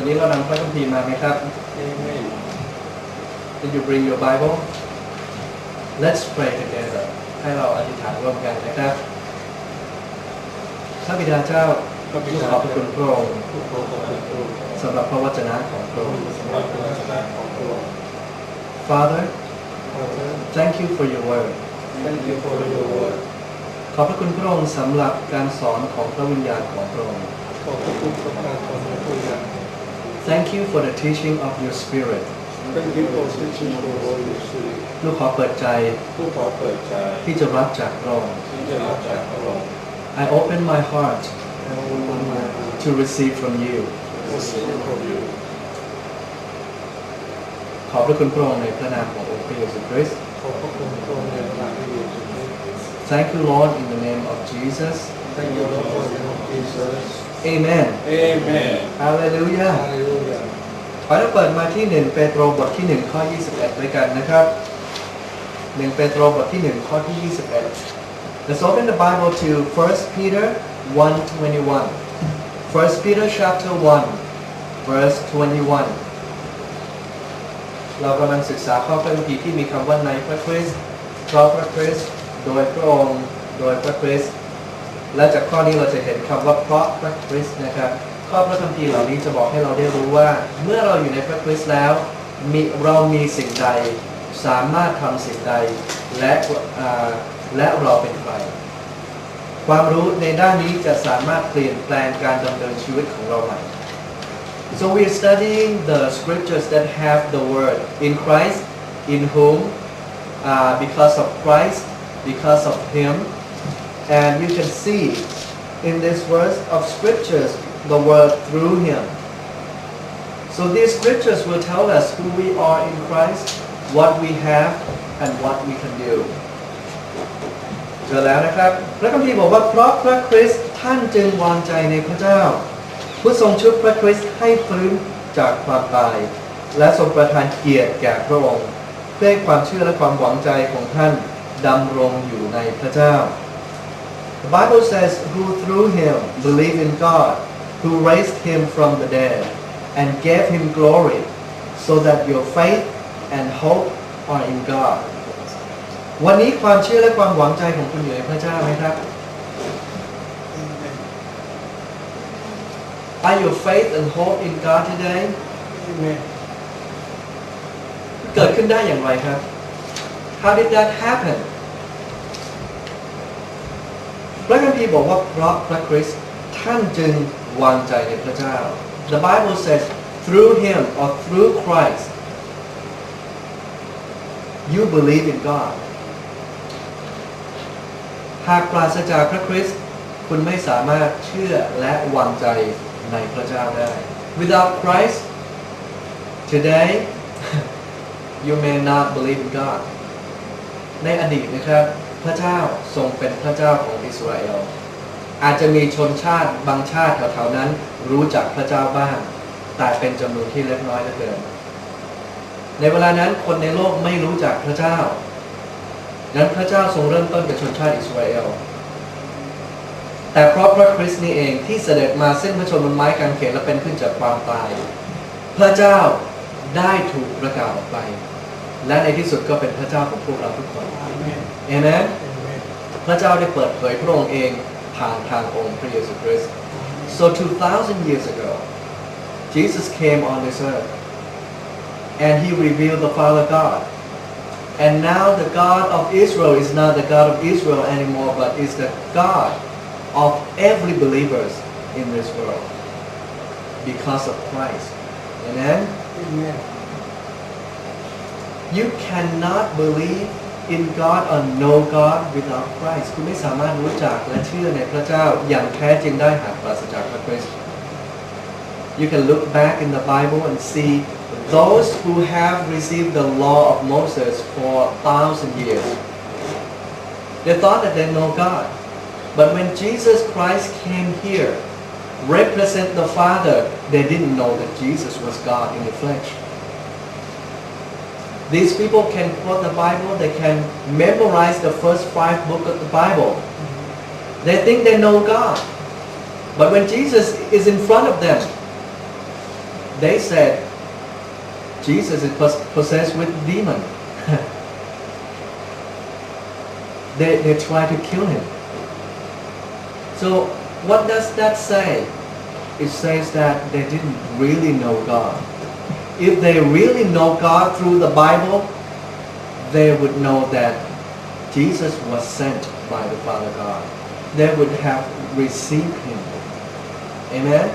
วันนี้เรานำพระคัมภีร์มาไหมครับ Amen. Did you bring your Bible Let's pray together ให้เราอธิษฐานร่วมกันนะครับพระบิดาเจ้าพระบิลูกดาขอบพระคุณพระองค์ผู้โปรดของพระองค์สำหรับพระวจนะของพระองค์สำหรับพระวจนะของพระองค์ Father Father thank you for your word thank you for your word ขอบพระคุณพระองค์สำหรับการสอนของพระวิญญาณของพระองค์ขอบพระคุณประการของพระผู้ใหญ่ Thank you for the teaching of your spirit Thank you for teaching the Holy Spirit ลูกขอเปิดใจ ผู้ขอเปิดใจ ที่จะรับจากพระองค์ ที่จะรับจากพระองค์ I open my heart และวันวันมา to receive from you ผู้สิงของอยู่ ขอบพระคุณพระองค์ในพระนามขององค์พระเยซูคริสต์ ขอบพระคุณพระองค์ในพระที่อยู่ตรงนี้ Thank you Lord in the name of Jesus Thank you Lord for your Jesus Amen Amen Hallelujah Hallelujah ขอให้เราเปิดมาที่1เปโตรบทที่1ข้อ21ด้วยกันนะครับ1เปโตรบทที่1ข้อที่21 Let's open the Bible to 1 Peter 1:21 1 Peter chapter 1 verse 21 เรากำลังศึกษาข้อพระคัมภีร์ที่มีคำว่าในพระคริสต์เพราะพระคริสต์โดยพระองค์โดยพระคริสต์ และจากข้อนี้เราจะเห็นคำว่าเพราะพระคริสต์นะครับข้อพระคัมภีร์เหล่านี้จะบอกให้เราได้รู้ว่า เมื่อเราอยู่ในพระคริสต์แล้วมีเรามีสิ่งใด สามารถทำสิ่งใด และและเราเป็นใครความรู้ในด้านนี้จะสามารถเปลี่ยนแปลงการดำเนินชีวิตของเราใหม่ So we are studying the scriptures that have the word in Christ, in whom, uh, because of Christ, because of Him, and you can see in this verse of scriptures the word through Him. So these scriptures will tell us who we are in Christ, what we have, and what we can do. เจอแล้วนะครับ พระคัมภีร์บอกว่าเพราะพระคริสต์ท่านจึงวางใจในพระเจ้า ผู้ทรงชุบพระคริสต์ให้ฟื้นจากความตาย และทรงประทานเกียรติแก่พระองค์เพื่อให้ความเชื่อและความหวังใจของท่านดำรงอยู่ในพระเจ้า The Bible says who through him believe in God who raised him from the dead and gave him glory so that your faith and hope are in God วันนี้ความเชื่อและความหวังใจของคุณอยู่ในพระเจ้าไหมครับ Are your faith and hope in God today Amen เกิดขึ้นได้อย่างไรครับ How did that happen พระคัมภีร์บอกว่าเพราะพระคริสต์ท่านจึงวางใจในพระเจ้า The Bible says through him or through Christ you believe in God หากปราศจากพระคริสต์คุณไม่สามารถเชื่อและวางใจในพระเจ้าได้ Without Christ today you may not believe in God ในอดีตนะครับ พระเจ้าทรงเป็นพระเจ้าของอิสราเอลอาจจะมีชนชาติบางชาติแถวๆนั้นรู้จักพระเจ้าบ้าง แต่เป็นจำนวนที่เล็กน้อยเหลือเกิน ในเวลานั้นคนในโลกไม่รู้จักพระเจ้านั้นพระเจ้าทรงเริ่มต้นกับชนชาติอิสราเอล แต่เพราะพระคริสต์นี่เองที่เสด็จมาเส้นพระชนม์บนไม้กางเขนและเป็นขึ้นจากความตาย พระเจ้าได้ถูกประกาศออกไป และในที่สุดก็เป็นพระเจ้าของพวกเราทุกคน Amen เอเมน Amen พระเจ้าได้เปิดเผยพระองค์เองผ่านทางองค์พระเยซูคริสต์ so 2,000 years ago Jesus came on this earth and he revealed the Father God and now the God of Israel is not the God of Israel anymore but is the God of every believers in this world because of Christ amen Amen You cannot believe in God or know God without Christ คุณไม่สามารถรู้จักและเชื่อในพระเจ้าอย่างแท้จริงได้หากปราศจากพระคริสต์ You can look back in the Bible and see those who have received the law of Moses for thousand years. They thought that they know God. But when Jesus Christ came here, represent the Father, they didn't know that Jesus was God in the flesh. These people can quote the Bible, they can memorize the first five books of the Bible. They think they know God. But when Jesus is in front of them, they said Jesus is possessed with demon. they, they try to kill him. So what does that say? It says that they didn't really know God. If they really know God through the Bible, they would know that Jesus was sent by the Father God. They would have received him. Amen.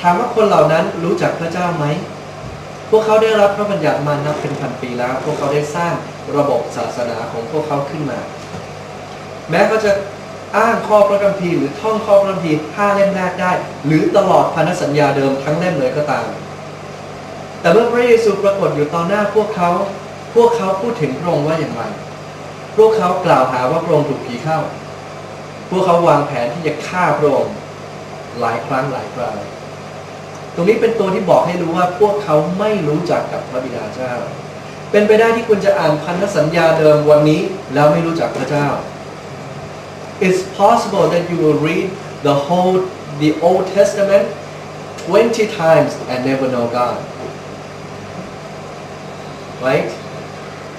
ถามว่าคนเหล่านั้นรู้จักพระเจ้าไหม พวกเขาได้รับพระบัญญัติมานับเป็นพันปีแล้ว พวกเขาได้สร้างระบบศาสนาของพวกเขาขึ้นมา แม้เขาจะ อ้างข้อพระคัมภีร์หรือท่องข้อพระคัมภีร์ห้าเล่มแรกได้ หรือตลอดพันธสัญญาเดิมทั้งเล่มเลยก็ตาม แต่เมื่อพระเยซูปรากฏอยู่ต่อหน้าพวกเขา พวกเขาพูดถึงพระองค์ว่าอย่างไร พวกเขากล่าวหาว่าพระองค์ถูกผีเข้า พวกเขาวางแผนที่จะฆ่าพระองค์หลายครั้งหลายคราวตรงนี้เป็นตัวที่บอกให้รู้ว่าพวกเขาไม่รู้จักกับพระบิดาเจ้า เป็นไปได้ที่คุณจะอ่านพันธสัญญาเดิมวันนี้ แล้วไม่รู้จักพระเจ้า It's possible that you will read the whole the Old Testament 20 times and never know God. Right?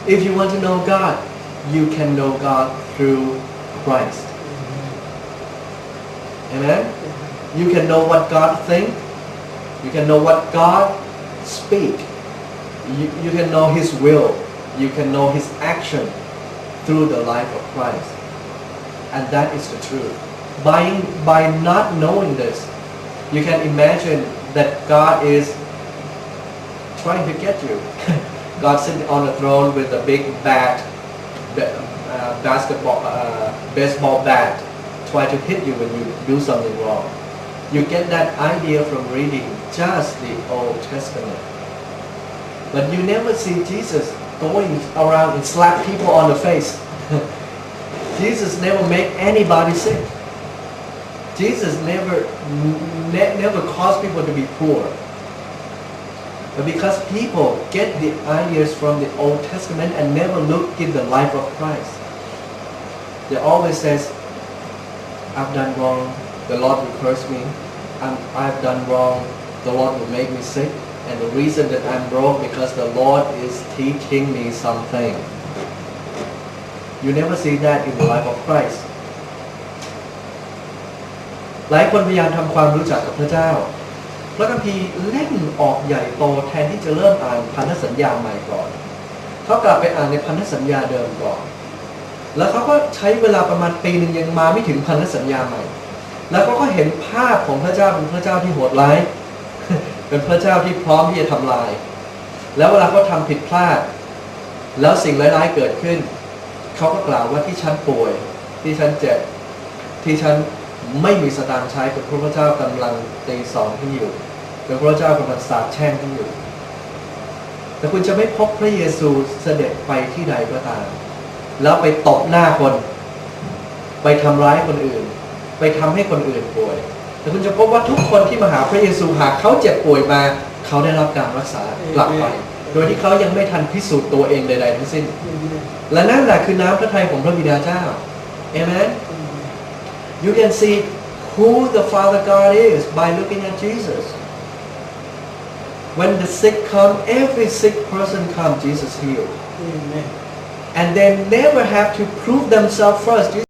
If you want to know God, you can know God through Christ. Amen? You can know what God think. You can know what God speak. You, you can know His will. You can know His action through the life of Christ. And that is the truth. By, by not knowing this, you can imagine that God is trying to get you. God sitting on a throne with a big bat, uh, basketball, uh, baseball bat, trying to hit you when you do something wrong. You get that idea from reading just the Old Testament. But you never see Jesus going around and slap people on the face. Jesus never make anybody sick. Jesus never ne- never caused people to be poor. But because people get the ideas from the Old Testament and never look in the life of Christ, they always says, I've done wrong, the Lord will curse me, I'm, I've done wrong, the Lord will make me sick, and the reason that I'm broke because the Lord is teaching me something. You never see that in the life of Christ. หลายคนพยายามทำความรู้จักกับพระเจ้า พระคัมภีร์เล่นออกใหญ่โตแทนที่จะเริ่มอ่านพันธสัญญาใหม่ก่อน เขากลับไปอ่านในพันธสัญญาเดิมก่อน แล้วเขาก็ใช้เวลาประมาณปีหนึ่งยังมาไม่ถึงพันธสัญญาใหม่ แล้วเขาก็เห็นภาพของพระเจ้าเป็นพระเจ้าที่โหดร้าย เป็นพระเจ้าที่พร้อมที่จะทำลาย แล้วเวลาเขาทำผิดพลาด แล้วสิ่งร้ายๆเกิดขึ้น เขาก็กล่าวว่าที่ฉันป่วย ที่ฉันเจ็บที่ฉันไม่มีสตางค์ใช้เป็นเพระพระเจ้ากำลังตีสอนที่อยู่เป็นเพระพระเจ้ากำลังสาปแช่งที่อยู่ แต่คุณจะไม่พบพระเยซูเสด็จไปที่ใดก็ตาม แล้วไปตบหน้าคน ไปทำร้ายคนอื่น ไปทำให้คนอื่นป่วย แต่คุณจะพบว่าทุกคนที่มาหาพระเยซูหากเขาเจ็บป่วยมา เขาได้รับการรักษากลับไป โดยที่เขายังไม่ทันพิสูจน์ตัวเองใดๆทั้งสิ้น และนั่นแหละคือน้ำพระทัยของพระบิดาเจ้าเอเมน You can see who the Father God is by looking at Jesus. When the sick come, every sick person come, Jesus healed. Amen. And they never have to prove themselves first.